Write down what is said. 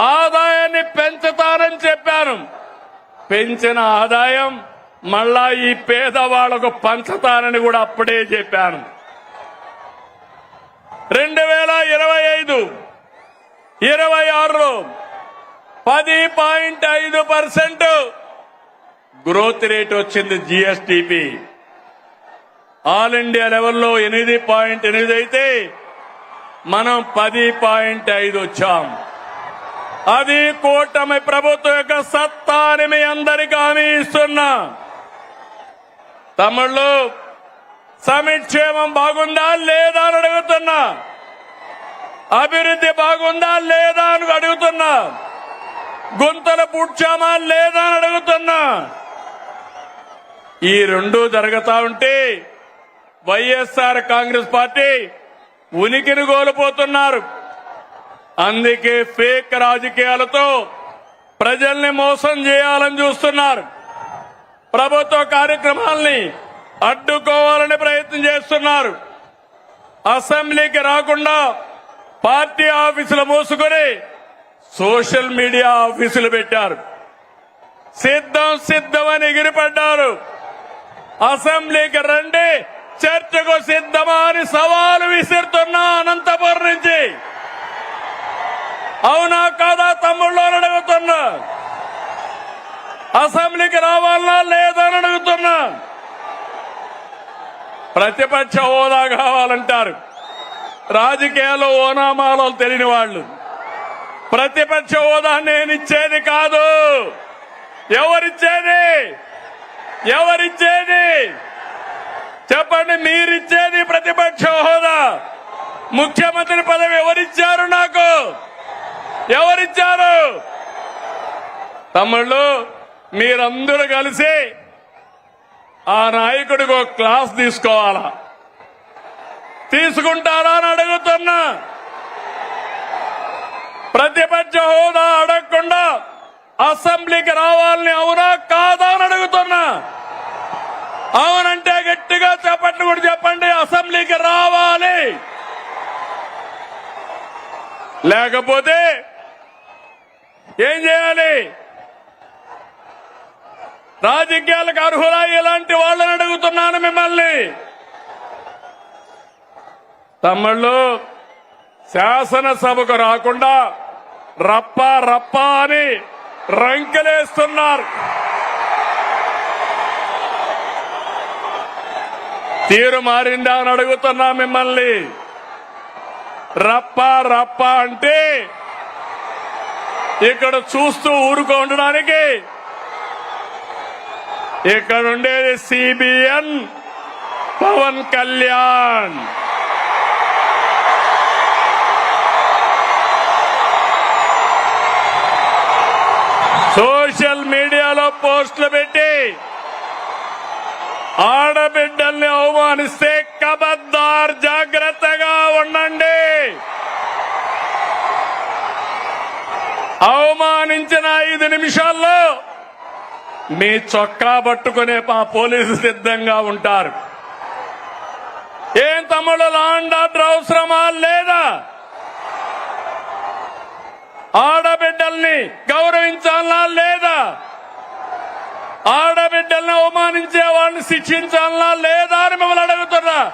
ఆదాయాన్ని పెంచుతారని చెప్పాను. పెంచిన ఆదాయం మళ్ళా ఈ పేదవాళ్ళకు పంచుతారని కూడా అప్పుడే చెప్పాను. రెండు వేల ఇరవై ఐదు ఇరవై ఆరులో పది పాయింట్ ఐదు పర్సెంట్ గ్రోత్ రేట్ వచ్చింది జిఎస్టిపి. ఆల్ ఇండియా లెవెల్లో ఎనిమిది పాయింట్ ఎనిమిది అయితే మనం పది పాయింట్ ఐదు వచ్చాం. అది కూటమి ప్రభుత్వం యొక్క సత్తా అని మీ అందరికీ హామీ ఇస్తున్నా. తమిళ్ళు సమిక్షేమం బాగుందా లేదా అని అడుగుతున్నా. అభివృద్ధి బాగుందా లేదా అని అడుగుతున్నా. గుంతలు పుడ్చామా లేదా అని అడుగుతున్నా. ఈ రెండు జరుగుతా ఉంటే వైఎస్ఆర్ కాంగ్రెస్ పార్టీ ఉనికిని కోల్పోతున్నారు. అందుకే ఫేక్ రాజకీయాలతో ప్రజల్ని మోసం చేయాలని చూస్తున్నారు. ప్రభుత్వ కార్యక్రమాల్ని అడ్డుకోవాలని ప్రయత్నం చేస్తున్నారు. అసెంబ్లీకి రాకుండా పార్టీ ఆఫీసులు మూసుకొని సోషల్ మీడియా ఆఫీసులు పెట్టారు. సిద్ధం సిద్ధమని ఎగిరిపడ్డారు. అసెంబ్లీకి రండి చర్చకు సిద్ధమా అని సవాలు విసిరుతున్నా అనంతపురం నుంచి. అవునా కాదా తమ్ముళ్ళు అని అడుగుతున్నా. అసెంబ్లీకి రావాలనా లేదా అని అడుగుతున్నా. ప్రతిపక్ష హోదా కావాలంటారు. రాజకీయాల్లో ఓనామాలో తెలియని వాళ్ళు. ప్రతిపక్ష హోదా నేను ఇచ్చేది కాదు. ఎవరిచ్చేది? ఎవరిచ్చేది? చెప్పండి మీరిచ్చేది ప్రతిపక్ష హోదా. ముఖ్యమంత్రి పదవి ఎవరి తమ్ముళ్ళు మీరందరూ కలిసి ఆ నాయకుడికి ఒక క్లాస్ తీసుకోవాలా? తీసుకుంటారా అని అడుగుతున్నా. ప్రతిపక్ష హోదా అడగకుండా అసెంబ్లీకి రావాలని అవునా కాదా అని అడుగుతున్నా. అవునంటే గట్టిగా చెప్పండి కూడా చెప్పండి అసెంబ్లీకి రావాలి. లేకపోతే ఏం చేయాలి? రాజకీయాలకు అర్హులా ఇలాంటి వాళ్ళని అడుగుతున్నాను మిమ్మల్ని. తమ్ముళ్ళు శాసనసభకు రాకుండా రప్ప రప్ప అని రంకెలేస్తున్నారు. తీరు మారిందా అని అడుగుతున్నా మిమ్మల్ని. రప్ప రప్ప అంటే ఇక్కడ చూస్తూ ఊరుకో ఉండడానికి ఇక్కడ ఉండేది సిబిఎన్ పవన్ కళ్యాణ్. సోషల్ మీడియాలో పోస్టులు పెట్టి ఆడబిడ్డల్ని అవమానిస్తే కబద్దార్ జాగ్రత్తగా ఉండండి. అవమానించిన ఐదు నిమిషాల్లో మీ చొక్కా పట్టుకునే మా పోలీసు సిద్ధంగా ఉంటారు. ఏం తమ్ముడు లాండ్ ఆర్డర్ అవసరమా లేదా? ఆడబిడ్డల్ని గౌరవించాలా లేదా? ఆడబిడ్డల్ని అవమానించే వాళ్ళని శిక్షించాలా లేదా అని మిమ్మల్ని అడుగుతున్నా.